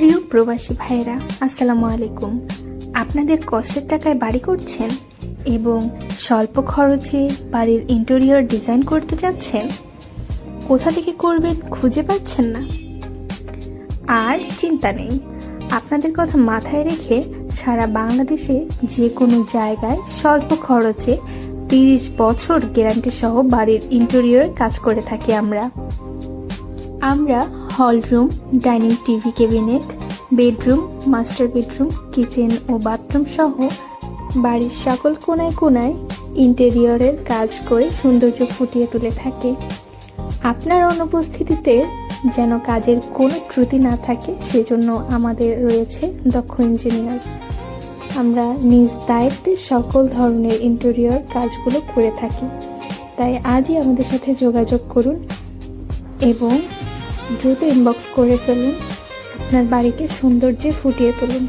প্রিয় প্রবাসী ভাইয়েরা, আসসালামু আলাইকুম। আপনাদের কষ্টের টাকায় বাড়ি করছেন এবং স্বল্প খরচে বাড়ির ইন্টেরিয়র ডিজাইন করতে চাচ্ছেন কোথা থেকে করবেন খুঁজে পাচ্ছেন না? আর চিন্তা নেই, আপনাদের কথা মাথায় রেখে সারা বাংলাদেশে যে কোনো জায়গায় স্বল্প খরচে তিরিশ বছর গ্যারান্টি সহ বাড়ির ইন্টেরিয়র কাজ করে থাকি আমরা। আমরা hall room, dining TV cabinet, bedroom, master bedroom, kitchen ও বাথরুম সহ বাড়ির সকল কোনায় কোনায় ইন্টেরিয়রের কাজ করে সৌন্দর্য ফুটিয়ে তুলে থাকে। আপনার অনুপস্থিতিতে যেন কাজের কোনো ত্রুটি না থাকে, সেজন্য আমাদের রয়েছে দক্ষ ইঞ্জিনিয়ার। আমরা নিজ দায়িত্বে সকল ধরনের ইন্টেরিয়র কাজগুলো করে থাকি। তাই আজই আমাদের সাথে যোগাযোগ করুন এবং দ্রুত ইনবক্স করে ফেলুন। আপনার বাড়িকে সৌন্দর্যে ফুটিয়ে তুলুন।